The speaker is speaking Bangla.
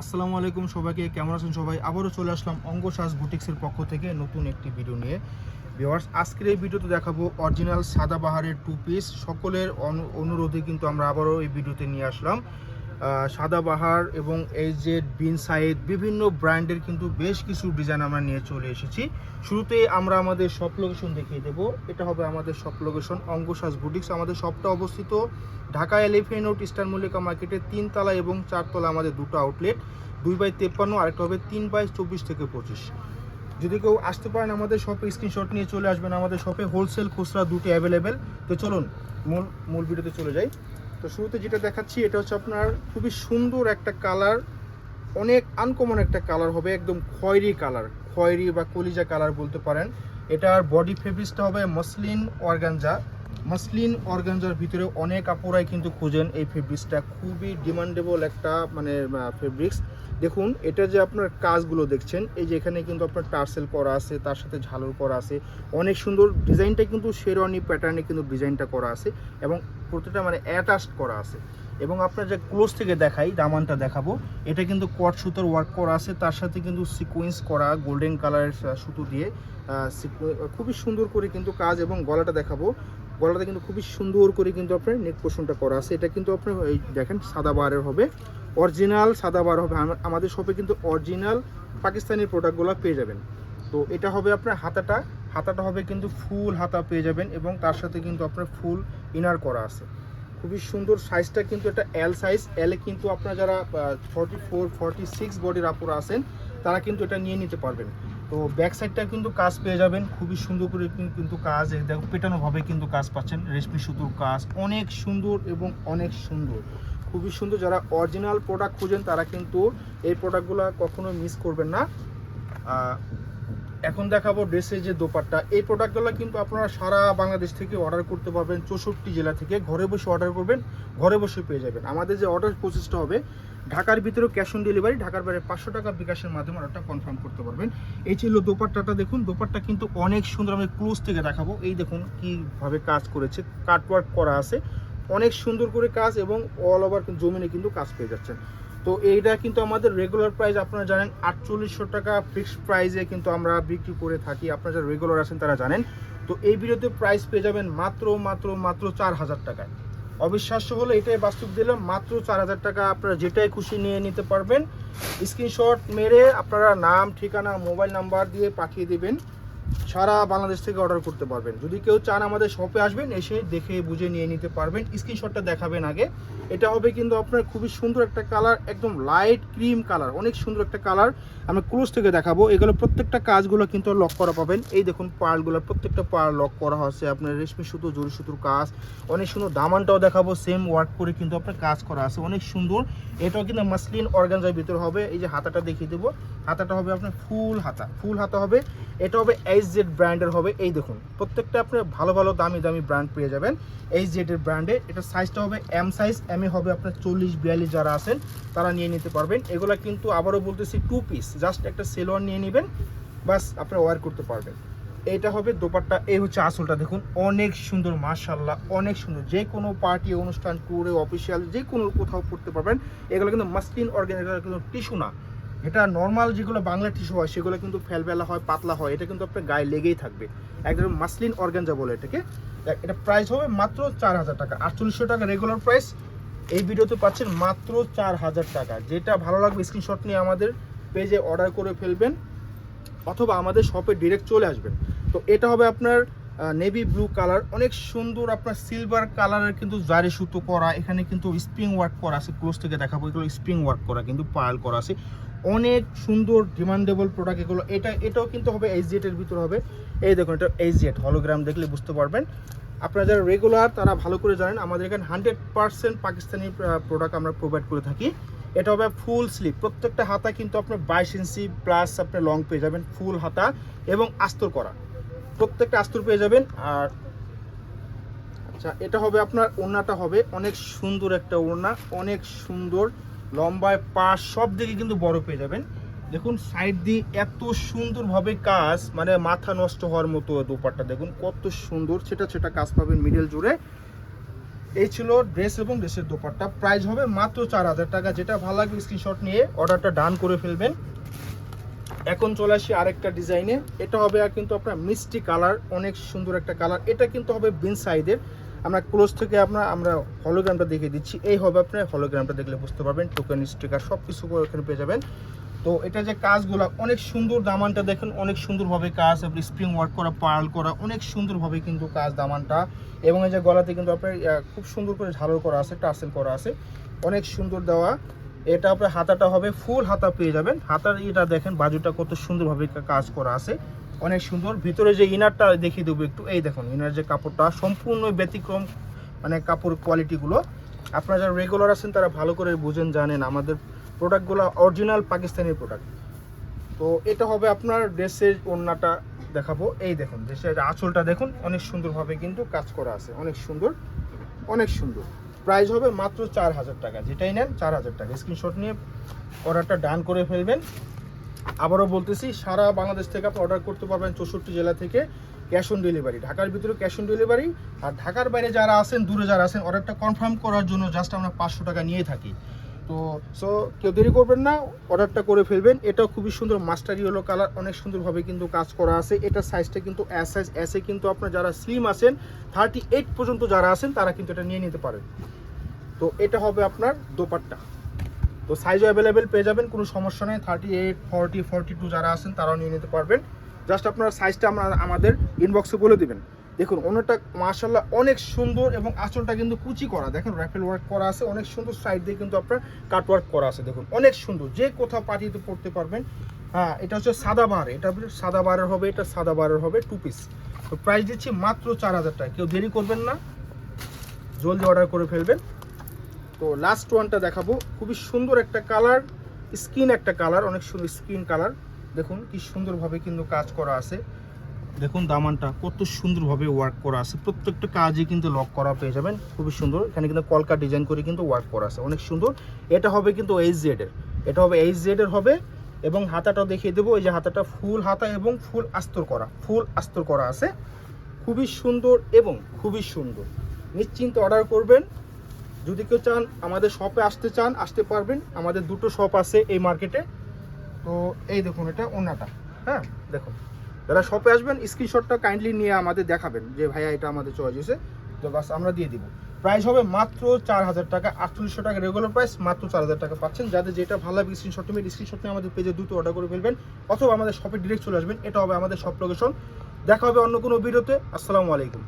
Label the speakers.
Speaker 1: আসসালামু আলাইকুম সবাইকে, কেমন আছেন সবাই? আবারও চলে আসলাম অঙ্গশ্বাস বুটিক্সের পক্ষ থেকে নতুন একটি ভিডিও নিয়ে। ভিওয়ার্স আজকের এই ভিডিওতে দেখাবো অরিজিনাল সাদা বাহারের টু পিস সকলের অনু- অনুরোধে কিন্তু আমরা আবারও এই ভিডিওতে নিয়ে আসলাম। সাদাবাহার এবং এই যে বিন সাইড বিভিন্ন ব্র্যান্ডের কিন্তু বেশ কিছু ডিজাইন আমরা নিয়ে চলে এসেছি। শুরুতে আমরা আমাদের শপ লোকেশন দেখিয়ে দেবো। এটা হবে আমাদের শপ লোকেশন অঙ্গশ্বাস বুটিক্স। আমাদের শপটা অবস্থিত Dhaka elephant road, eastern Mallika মার্কেটের তিনতলা এবং চারতলা আমাদের দুটো আউটলেট দুই বাই তেপ্পান্ন, আরেকটা হবে তিন বাই চব্বিশ থেকে পঁচিশ। যদি কেউ আসতে পারেন আমাদের শপে স্ক্রিনশট নিয়ে চলে আসবেন। আমাদের শপে হোলসেল খুচরা দুটো অ্যাভেলেবেল তো চলুন, মূল মূল ভিডিওতে চলে যাই। তো শুরুতে যেটা দেখাচ্ছি, এটা হচ্ছে আপনার খুবই সুন্দর একটা কালার, অনেক আনকমন একটা কালার হবে, একদম খয়েরি কালার, খয়েরি বা কলিজা কালার বলতে পারেন। এটার বডি ফেব্রিক্সটা হবে মসলিন অর্গানজা। মসলিন অর্গানজার ভিতরে অনেক আপুরাই কিন্তু খুঁজেন এই ফেব্রিক্সটা খুবই ডিমান্ডেবল একটা মানে ফেব্রিক্স দেখুন, এটা যে আপনার কাজগুলো দেখছেন, এই যে এখানে কিন্তু আপনার টার্সেল করা আছে, তার সাথে ঝালর করা আছে। অনেক সুন্দর ডিজাইনটা কিন্তু শেরওয়ানি প্যাটার্নে কিন্তু ডিজাইনটা করা আছে এবং প্রতিটা মানে অ্যাটাচড করা আছে। এবং আপনার যে ক্লোজ থেকে দেখাই, দামানটা দেখাবো, এটা কিন্তু কোয়াট সুতোর ওয়ার্ক করা আছে। তার সাথে কিন্তু সিকোয়েন্স করা গোল্ডেন কালারের সুতো দিয়ে খুবই সুন্দর করে কিন্তু কাজ এবং গলাটা দেখাবো। গলাটা কিন্তু খুবই সুন্দর করে কিন্তু আপনার নেক পোষণটা করা আছে। এটা কিন্তু আপনার এই দেখেন, সাদা বারের হবে। অরিজিনাল সাদা বার হবে। আমাদের শপে কিন্তু অরিজিনাল পাকিস্তানি প্রোডাক্টগুলো পেয়ে যাবেন। তো এটা হবে আপনার হাতাটা। হাতাটা হবে কিন্তু ফুল হাতা পেয়ে যাবেন এবং তার সাথে কিন্তু আপনার ফুল ইনার করা আছে। খুবই সুন্দর সাইজটা কিন্তু এটা এল সাইজ এলে কিন্তু আপনার যারা ফর্টি ফোর ফর্টি সিক্স বডির আপুরা আছেন, তারা কিন্তু এটা নিয়ে নিতে পারবেন। তো ব্যাক সাইডটা কিন্তু কাজ পেয়ে যাবেন। খুবই সুন্দর করে কিন্তু কাজ দেখো পেটানোভাবে কিন্তু কাজ পাচ্ছেন। রেশমি সুতোর কাজ অনেক সুন্দর এবং অনেক সুন্দর। খুবই সুন্দর যারা অরিজিনাল প্রোডাক্ট খুঁজেন, তারা কিন্তু এই প্রোডাক্টগুলো কখনো মিস করবেন না। এখন দেখাবো ড্রেসের যে দোপাট্টা। এই প্রোডাক্টগুলো কিন্তু আপনারা সারা বাংলাদেশ থেকে অর্ডার করতে পারবেন, চৌষট্টি জেলা থেকে। ঘরে বসে অর্ডার করবেন, ঘরে বসে পেয়ে যাবেন। আমাদের যে অর্ডার প্রসেসটা হবে, ঢাকার ভিতরেও ক্যাশ অন ডেলিভারি ঢাকার বাইরে পাঁচশো টাকা বিকাশের মাধ্যমে অর্ডারটা কনফার্ম করতে পারবেন। এই ছিল দোপাট্টাটা, দেখুন। দোপাট্টা কিন্তু অনেক সুন্দর, আমি ক্লোজ থেকে দেখাবো। এই দেখুন কীভাবে কাজ করেছে কাটওয়ার্ক করা আছে। অনেক সুন্দর করে কাজ এবং অল ওভার জমিনে কিন্তু কাজ পেয়ে যাচ্ছেন। তো এইটা কিন্তু আমাদের রেগুলার প্রাইস আপনারা জানেন আটচল্লিশশো টাকা ফিক্সড প্রাইসে কিন্তু আমরা বিক্রি করে থাকি। আপনারা যারা রেগুলার আছেন তারা জানেন। তো এই ভিডিওতে প্রাইস পেয়ে যাবেন মাত্র মাত্র মাত্র চার হাজার টাকায়। অবিশ্বাস্য হলো এটাই বাস্তব দিলাম, মাত্র চার হাজার টাকা আপনারা যেটাই খুশি নিয়ে নিতে পারবেন। স্ক্রিনশট মেরে আপনারা নাম, ঠিকানা মোবাইল নাম্বার দিয়ে পাঠিয়ে দেবেন। সারা বাংলাদেশ থেকে অর্ডার করতে পারবেন। যদি কেউ চান আমাদের শপে আসবেন, এসে দেখে বুঝে নিয়ে নিতে পারবেন। স্ক্রিনশটটা দেখাবেন আগে। এটা হবে কিন্তু আপনার খুবই সুন্দর একটা কালার একদম লাইট ক্রিম কালার অনেক সুন্দর একটা কালার আমি ক্লোজ থেকে দেখাবো। এগুলো প্রত্যেকটা কাজগুলো কিন্তু লক করা পাবেন। এই দেখুন পার্লগুলো প্রত্যেকটা পার্ল লক করা হচ্ছে আপনার রেশমি সুতো, জরি সুতোর কাজ, অনেক সুন্দর দামানটাও দেখাবো। সেম ওয়ার্ক করে কিন্তু আপনার কাজ করা আছে। অনেক সুন্দর। এটাও কিন্তু মাসলিন অর্গানজার ভিতর হবে। এই যে হাতাটা দেখিয়ে দেবো। হাতাটা হবে আপনার ফুল হাতা। ফুল হাতা হবে। এটা হবে এইচ জেড ব্র্যান্ডের হবে এই দেখুন। প্রত্যেকটা আপনার ভালো ভালো, দামি দামি ব্র্যান্ড পেয়ে যাবেন এইচ জেডের ব্র্যান্ডে। এটা সাইজটা হবে এম সাইজ এম এ হবে আপনার চল্লিশ, বিয়াল্লিশ যারা আছেন, তারা নিয়ে নিতে পারবেন। এগুলা কিন্তু আবারও বলতেছি টু পিস জাস্ট একটা সেলোয়ার নিয়ে নেবেন, বাস আপনার ওয়ার করতে পারবেন। এইটা হবে দোপাট্টা, এই হচ্ছে আসলটা দেখুন। অনেক সুন্দর মাশাল্লাহ অনেক সুন্দর। যে কোনো পার্টি অনুষ্ঠান ট্যুরে অফিসিয়াল যে কোনো কোথাও পড়তে পারবেন। এগুলো কিন্তু মাসলিন অর্গ্যান কিন্তু টিস্যু না। এটা নর্মাল যেগুলো বাংলা টিস্যু হয়, সেগুলো কিন্তু ফেলবেলা হয়, পাতলা হয়, এটা কিন্তু আপনার গায়ে লেগেই থাকবে। একদম মাসলিন অর্গ্যানজা বলে এটাকে। এটা প্রাইস হবে মাত্র চার হাজার টাকা, আটচল্লিশশো টাকা রেগুলার প্রাইস এই ভিডিওতে পাচ্ছেন মাত্র চার হাজার টাকা। যেটা ভালো লাগবে স্ক্রিনশট নিয়ে আমাদের পেজে অর্ডার করে ফেলবেন, অথবা আমাদের শপে ডিরেক্ট চলে আসবেন। তো এটা হবে আপনার নেভি ব্লু কালার অনেক সুন্দর আপনার সিলভার কালারের কিন্তু জারি সুতো করা, এখানে কিন্তু স্প্রিং ওয়ার্ক করা আছে ক্লোজ থেকে দেখাবো, এগুলো স্প্রিং ওয়ার্ক করা, কিন্তু পায়াল করা আছে। অনেক সুন্দর ডিমান্ডেবল প্রোডাক্ট এগুলো। এটা, এটাও কিন্তু হবে এইচ এর ভিতর হবে। এই দেখুন, এটা এইচ জেড হলোগ্রাম দেখলে বুঝতে পারবেন। আপনারা যারা রেগুলার তারা ভালো করে জানেন, আমাদের এখানে হান্ড্রেড পার্সেন্ট পাকিস্তানি প্রোডাক্ট আমরা প্রোভাইড করে থাকি। এটা হবে ফুল স্লিভ প্রত্যেকটা হাতা কিন্তু আপনার বাইশ ইঞ্চি প্লাস আপনি লং পেয়ে যাবেন ফুল হাতা এবং আস্তর করা। প্রত্যেকটা আস্তর পেয়ে যাবেন। আর আচ্ছা এটা হবে আপনার ওড়নাটা হবে। অনেক সুন্দর একটা ওড়না, অনেক সুন্দর লম্বায় পাশ সব দিকে কিন্তু বড় পেয়ে যাবেন। দেখুন সাইড দিয়ে এত সুন্দরভাবে কাজ মানে মাথা নষ্ট হওয়ার মতো দোপাট্টা। দেখুন, কত সুন্দর সেটা সেটা কাজ পাবেন মিডল জুড়ে। এই ছিল ড্রেস এবং ড্রেসের দোপাট্টা। প্রাইস হবে মাত্র চার হাজার টাকা। যেটা ভালো লাগবে স্ক্রিনশট নিয়ে অর্ডারটা ডান করে ফেলবেন। এখন চলে আসি আরেকটা ডিজাইনে এটা হবে কিন্তু আপনার মিষ্টি কালার অনেক সুন্দর একটা কালার এটা কিন্তু হবে বিন সাইডের আমরা ক্লোজ থেকে আপনার আমরা হলোগ্রামটা দেখিয়ে দিচ্ছি। এই হবে আপনার হলোগ্রামটা দেখলে বুঝতে পারবেন টোকেন স্টিকার সব কিছু এখানে পেয়ে যাবেন। তো এটা যে কাজগুলো, অনেক সুন্দর দামানটা দেখেন, অনেক সুন্দরভাবে কাজ, আপনি স্প্রিং ওয়ার্ক করা পার্ল করা, অনেক সুন্দরভাবে কিন্তু কাজ দামানটা। এবং এই যে গলাতে কিন্তু আপনার খুব সুন্দর করে ঝালর করা আছে টার্সেল করা আছে। অনেক সুন্দর দেওয়া। এটা আপনার হাতাটা হবে ফুল হাতা পেয়ে যাবেন। হাতার এটা দেখেন, বাজুটা কত সুন্দরভাবে কাজ করা আছে। অনেক সুন্দর। ভিতরে যে ইনারটা দেখিয়ে দেবো একটু, এই দেখুন, ইনার যে কাপড়টা সম্পূর্ণ ব্যতিক্রম মানে কাপড় কোয়ালিটিগুলো। আপনারা যারা রেগুলার আছেন, তারা ভালো করে বুঝেন, জানেন আমাদের প্রোডাক্টগুলো অরিজিনাল পাকিস্তানি প্রোডাক্ট। তো এটা হবে আপনার ড্রেসের ওড়নাটা দেখাবো। এই দেখুন ড্রেসের আঁচলটা দেখুন, অনেক সুন্দরভাবে কিন্তু কাজ করা আছে। অনেক সুন্দর অনেক সুন্দর। প্রাইস হবে মাত্র চার হাজার টাকা। যেটাই নেন, চার হাজার টাকা। স্ক্রিনশট নিয়ে অর্ডারটা ডান করে ফেলবেন। আবারও বলতেছি, সারা বাংলাদেশ থেকে আপনি অর্ডার করতে পারবেন চৌষট্টি জেলা থেকে ক্যাশ অন ডেলিভারি ঢাকার ভিতরে ক্যাশ অন ডেলিভারি আর ঢাকার বাইরে যারা আছেন, দূরে যারা আছেন অর্ডারটা কনফার্ম করার জন্য জাস্ট আমরা পাঁচশো টাকা নিয়ে থাকি। তো সো কেউ দেরি করবেন না অর্ডারটা করে ফেলবেন। এটা খুবই সুন্দর মাস্টার ইয়েলো কালার অনেক সুন্দরভাবে কিন্তু কাজ করা আছে। এটা সাইজটা কিন্তু এস সাইজ এসে কিন্তু আপনার যারা স্লিম আছেন থার্টি এইট পর্যন্ত যারা আছেন, তারা কিন্তু এটা নিয়ে নিতে পারেন। তো, এটা হবে আপনার দোপাট্টা। তো সাইজও অ্যাভেলেবেল পেয়ে যাবেন, কোনো সমস্যা নেই। Thirty eight forty forty two যারা আছেন, তারাও নিয়ে নিতে পারবেন। জাস্ট আপনার সাইজটা আমরা আমাদের ইনবক্সে বলে দেবেন। দেখুন, অন্যটা মার্শাল্লাহ অনেক সুন্দর এবং আঁচলটা কিন্তু কুচি করা। দেখেন র্যাফেল ওয়ার্ক করা আছে, অনেক সুন্দর সাইড দিয়ে কিন্তু আপনার কাট ওয়ার্ক করা আছে, দেখুন। অনেক সুন্দর, যে কোথাও পার্টিতে পড়তে পারবেন। হ্যাঁ এটা হচ্ছে সাদা বার, এটা সাদা বারের হবে, এটা সাদা বারের হবে টু পিস তো প্রাইস দিচ্ছি মাত্র চার হাজার টাকা। কেউ দেরি করবেন না, জলদি অর্ডার করে ফেলবেন। তো লাস্ট ওয়ানটা দেখাবো। খুবই সুন্দর একটা কালার স্কিন একটা কালার অনেক সুন্দর স্কিন কালার দেখুন কি সুন্দরভাবে কিন্তু কাজ করা আছে। দেখুন দামানটা, কত সুন্দরভাবে ওয়ার্ক করা আছে। প্রত্যেকটা কাজে কিন্তু লক করা পেয়ে যাবেন। খুবই সুন্দর। এখানে কিন্তু কলকা ডিজাইন করে কিন্তু ওয়ার্ক করা আছে। অনেক সুন্দর। এটা হবে কিন্তু এইচ জেড এর। এটা হবে এইচ জেড এর হবে এবং হাতাটাও দেখিয়ে দেবো। এই যে হাতাটা ফুল হাতা এবং ফুল আস্তর করা, ফুল আস্তর করা আছে। খুবই সুন্দর এবং খুবই সুন্দর। নিশ্চিন্ত অর্ডার করবেন। যদি কেউ চান, আমাদের শপে আসতে চান, আসতে পারবেন। আমাদের দুটো শপ আছে এই মার্কেটে তো এই দেখুন, এটা ওনাটা। হ্যাঁ দেখুন। যারা শপে আসবেন স্ক্রিনশটটা কাইন্ডলি নিয়ে আমাদের দেখাবেন যে, ভাইয়া, এটা আমাদের চয়েস হয়েছে। তো বাস আমরা দিয়ে দিব। প্রাইস হবে মাত্র চার হাজার টাকা, আটচল্লিশশো টাকা রেগুলার প্রাইস মাত্র চার হাজার টাকা পাচ্ছেন। যাদের যেটা ভালো লাগবে স্ক্রিনশট নিয়ে স্ক্রিনশট নিয়ে আমাদের পেজে দ্রুত অর্ডার করে ফেলবেন। অথবা আমাদের শপে ডিরেক্ট চলে আসবেন, এটা হবে আমাদের শপ লোকেশন দেখা হবে অন্য কোনো ভিডিওতে আসসালামু আলাইকুম।